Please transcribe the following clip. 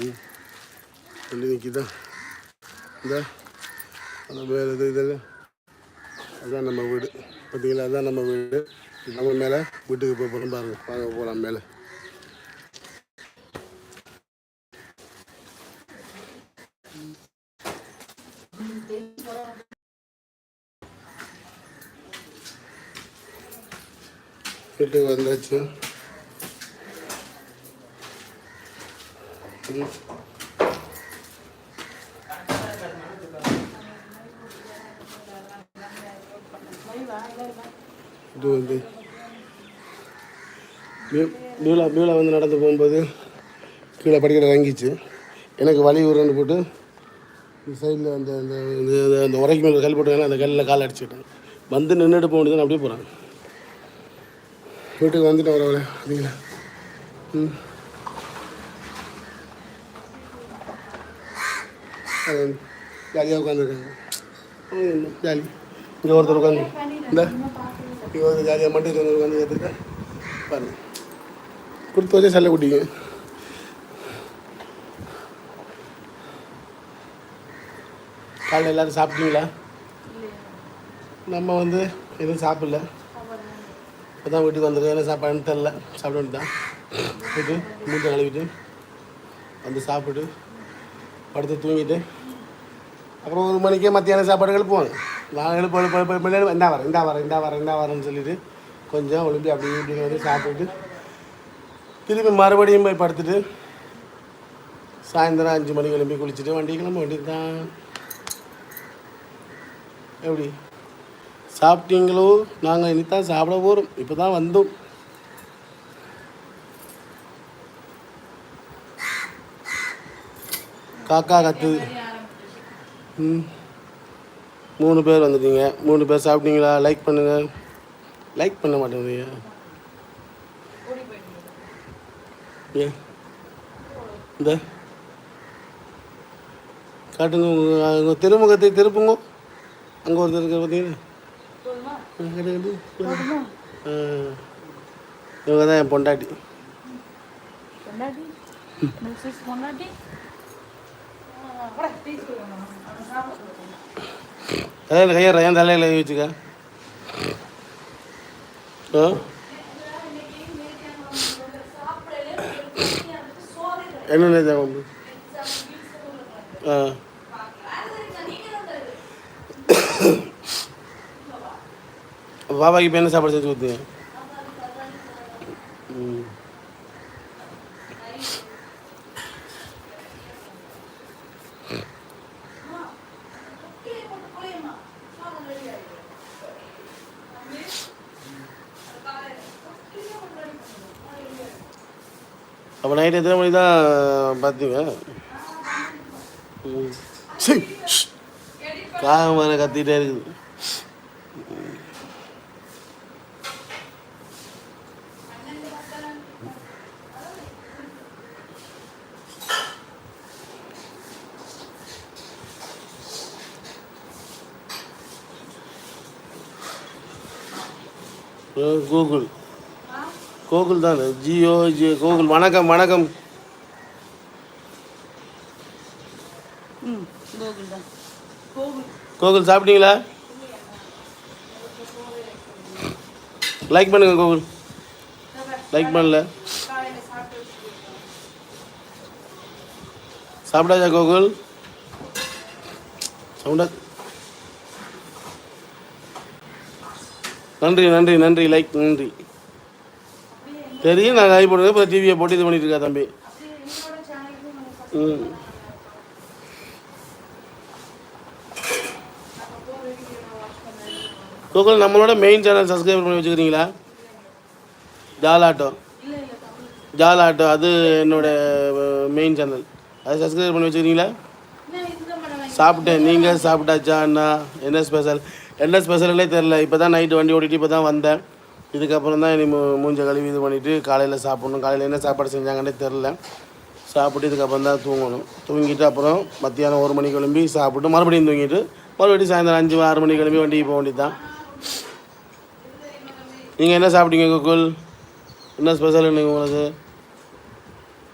ம் நிற்கிதான் நிற்கிதா இந்த அந்த வேறு இது இதெல்லாம் அதுதான் நம்ம வீடு பார்த்தீங்களா அதுதான் நம்ம வீடு நம்ம மேலே வீட்டுக்கு போய் போகிறோம் பாருங்க பார்க்க போகலாம் மேலே வீட்டுக்கு வந்தாச்சு ம். இது வந்து மியூ- மியூலா மியூலா வந்து நடந்து போகும்போது கீழே படிக்கிற இறங்கிச்சு. எனக்கு வழி விடுறேன்னு போட்டு இந்த சைடில் அந்த அந்த இந்த- அந்த உரைக்கு மேலே கல் போட்டாங்க அந்த கல்லில் கால் அடிச்சுக்கிட்டேன். வந்து நின்றுட்டு போக வேண்டியது அப்படியே போகிறாங்க வீட்டுக்கு வந்துட்டு வர அப்படிங்களா ம். ஜாலியாக உட்காந்துருக்காங்க ஜாலி இங்கே ஒருத்தர் உட்காந்து இந்த இங்கே வந்து ஜாலியாக மட்டும் வந்து உட்காந்து கேட்டுருக்கேன் பாருங்க கொடுத்து வச்சே சல்ல குட்டிங்க காலையில் எல்லோரும் சாப்பிட்டீங்களா? நம்ம வந்து எதுவும் சாப்பிடல. இப்போ தான் வீட்டுக்கு வந்திருக்கோம் என்ன சாப்பாடுன்னு தெரில சாப்பிட்டு தான் போயிட்டு மூட்டை கழுவிட்டு வந்து சாப்பிட்டு படுத்து தூங்கிட்டு அப்புறம் ஒரு மணிக்கே மத்தியான சாப்பாடு எழுப்புவாங்க நான் எழுப்பு எழுப்பு எழுப்பு எழுப்ப இந்தா வரேன் இந்தா வரேன் இந்தா வரேன் இந்தா வரேன்னு சொல்லிட்டு கொஞ்சம் ஒழும்பி அப்படி இப்படின்னு வந்து சாப்பிட்டுட்டு திருப்பி மறுபடியும் போய் படுத்துட்டு சாயந்தரம் அஞ்சு மணிக்கு எழுப்பி குளிச்சுட்டு வண்டி கிளம்ப வேண்டியது தான் எப்படி? சாப்பிட்டீங்களோ? நாங்கள் இனித்தான் சாப்பிட போகிறோம் இப்போ தான் வந்தோம். காக்கா கத்துது. ம் மூணு பேர் வந்துட்டீங்க. மூணு பேர் சாப்பிட்டீங்களா? லைக் பண்ணுங்க. லைக் பண்ண மாட்டேங்கிறீங்க ஏன் இந்த? காட்டுங்க உங்கள் திருமுகத்தை திருப்புங்க. அங்கே ஒருத்தர் இருக்க. ஆ. இவங்க தான் என் பொண்டாட்டி. பொண்டாட்டி? தலையில் கையற ஏன் தலையில் கை வச்சுக்க ஆ என்னென்ன தேவை ஆ பாபாக்கு இப்போ என்ன சாப்பாடு செஞ்சு கொடுத்தீங்க அப்போ நைட் எத்தனை மணி தான் பார்த்தீங்க ம். சீ, ஷ். காகம் வேறு இருக்குது கூகுள் கூகுள் தான். ஜியோ ஜியோ கூகுள் வணக்கம் வணக்கம். கோகுல் கோகுல். சாப்பிட்டீங்களா? லைக் பண்ணுங்க கூகுள் லைக் பண்ணல. சாப்பிட்டாச்சா கூகுள் சவுண்டா. நன்றி நன்றி நன்றி. லைக் நன்றி. தெரியும் நான் காய் போட்டு இப்போ டிவியை போட்டு இது பண்ணிட்டு இருக்கா தம்பி. ம். கூகுள் நம்மளோட மெயின் சேனல் சப்ஸ்கிரைப் பண்ணி வச்சுக்கிறீங்களா? ஜாலாட்டோ ஆட்டோ. ஆட்டோ அது என்னோட மெயின் சேனல் அது சப்ஸ்கிரைப் பண்ணி வச்சுக்கிறீங்களா? சாப்பிட்டேன். நீங்கள் சாப்பிட்டாச்சா அண்ணா? என்ன ஸ்பெஷல் என்ன ஸ்பெஷல்னே தெரில இப்போ தான் நைட்டு வண்டி ஓட்டிட்டு இப்போ தான் வந்தேன். இதுக்கப்புறம் தான் இனி மூ மூஞ்ச கழுவி இது பண்ணிவிட்டு காலையில் சாப்பிட்ணும். காலையில் என்ன சாப்பாடு செஞ்சாங்கன்னே தெரில சாப்பிட்டு இதுக்கப்புறம் தான் தூங்கணும். தூங்கிட்டு அப்புறம் மத்தியானம் ஒரு மணிக்கு கிளம்பி சாப்பிட்டு மறுபடியும் தூங்கிட்டு மறுபடியும் சாயந்தரம் அஞ்சு ஆறு மணி கிளம்பி வண்டிக்கு போக வேண்டியது தான் நீங்கள் என்ன சாப்பிட்டீங்க கோகுல்? என்ன ஸ்பெஷல் இன்னைக்கு உங்களுக்கு?